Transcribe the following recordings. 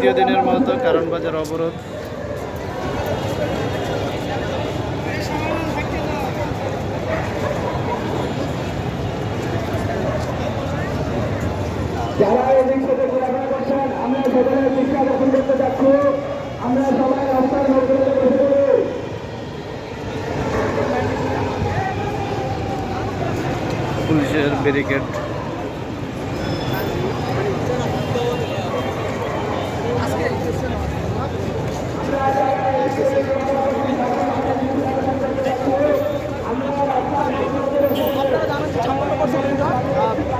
দ্বিতীয় দিনের মতো কারণ বাজার অবরোধ। যারা এদিক থেকে ঘোরাফেরা করছেন আমরা সকলে দৃষ্টি আকর্ষণ করতে চাচ্ছি আমরা সবাই রাস্তার মধ্যে পুলিশের ব্যারিকেড আপনারা জানেন যে ছাপ্পান্ন পার্সেন্ট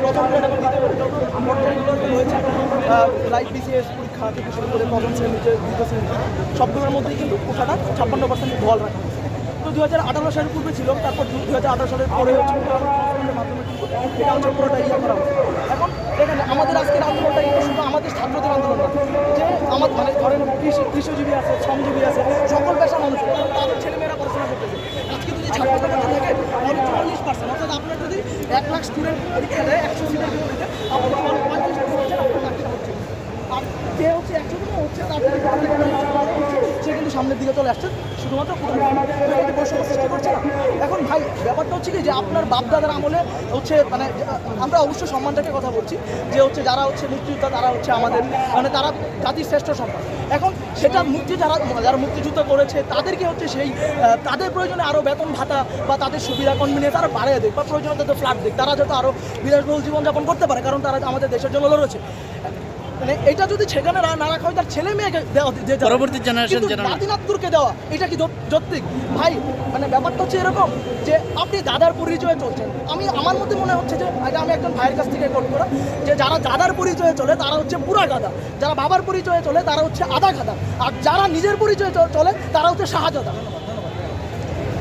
প্রথম গ্রেড এবং দ্বিতীয় গ্রেড পরীক্ষাগুলোতে রয়েছে লাইফ বিসিএস পরীক্ষা থেকে শুরু করে প্রথম যে দ্বিতীয় শ্রেণি সবগুলোর মধ্যেই কিন্তু কোটাটা ছাপ্পান্ন পার্সেন্ট বল রাখা তো দু হাজার আঠারো সালের পূর্বে ছিল, তারপর দু হাজার আঠারো সালের পরে হচ্ছে মাধ্যমে এটা হচ্ছে পুরোটা ইয়ে করা এখন এখানে আমাদের আজকের আন্দোলনটা কিন্তু শুধু আমাদের ছাত্রদের আন্দোলন যে আমার মানে ধরেন কৃষি কৃষিজীবী আছে, শ্রমজীবী আছে, সকল পেশা মানুষ, তাদের ছেলেমেয়েরা পড়াশোনা করতেছে। আজকে যদি ছাত্রদের মধ্যে থাকে চল্লিশ পার্সেন্ট অর্থাৎ আপনার যদি এক লাখ স্টুডেন্ট পরীক্ষা দেয়, একশো সিটের বিপরীতে আপনার পঁয়ত্রিশ পার্সেন্ট আপনার চাকরিটা হচ্ছে আর যে হচ্ছে একশো দিনে হচ্ছে তার থেকে সে কিন্তু সামনের দিকে চলে আসছে, শুধুমাত্র সৃষ্টি করছে না। এখন ভাই, ব্যাপারটা হচ্ছে কি যে আপনার বাপদাদার আমলে হচ্ছে মানে আমরা অবশ্যই সম্মানটাকে কথা বলছি, যে হচ্ছে যারা হচ্ছে মুক্তিযোদ্ধা, তারা হচ্ছে আমাদের মানে তারা জাতির শ্রেষ্ঠ সম্মান। এখন সেটা মুক্তি যারা যারা মুক্তিযুদ্ধ করেছে, তাদেরকে হচ্ছে সেই তাদের প্রয়োজনে আরও বেতন ভাতা বা তাদের সুবিধা কনভিনিয়েন্স তারা বাড়িয়ে দেয়, বা প্রয়োজনে তাদের ফ্ল্যাট দেয়। তারা যাতে আরও বিলাসবহুল জীবনযাপন করতে পারে, কারণ তারা আমাদের দেশের জন্য লড়েছে। মানে এটা যদি সেখানে না না রাখা হয় তার ছেলে মেয়েকে দেওয়া পরবর্তী যেন নাতি নাতকুরকে দেওয়া এটা কি যৌক্তিক? ভাই মানে ব্যাপারটা হচ্ছে এরকম যে আপনি দাদার পরিচয়ে চলছেন। আমি আমার মধ্যে মনে হচ্ছে যে এটা আমি একজন ভাইয়ের কাছ থেকে কোট করা যে যারা দাদার পরিচয়ে চলে তারা হচ্ছে পুরা গাদা। যারা বাবার পরিচয়ে চলে তারা হচ্ছে আধা গাদা। আর যারা নিজের পরিচয়ে চলে তারা হচ্ছে শাহজাদা।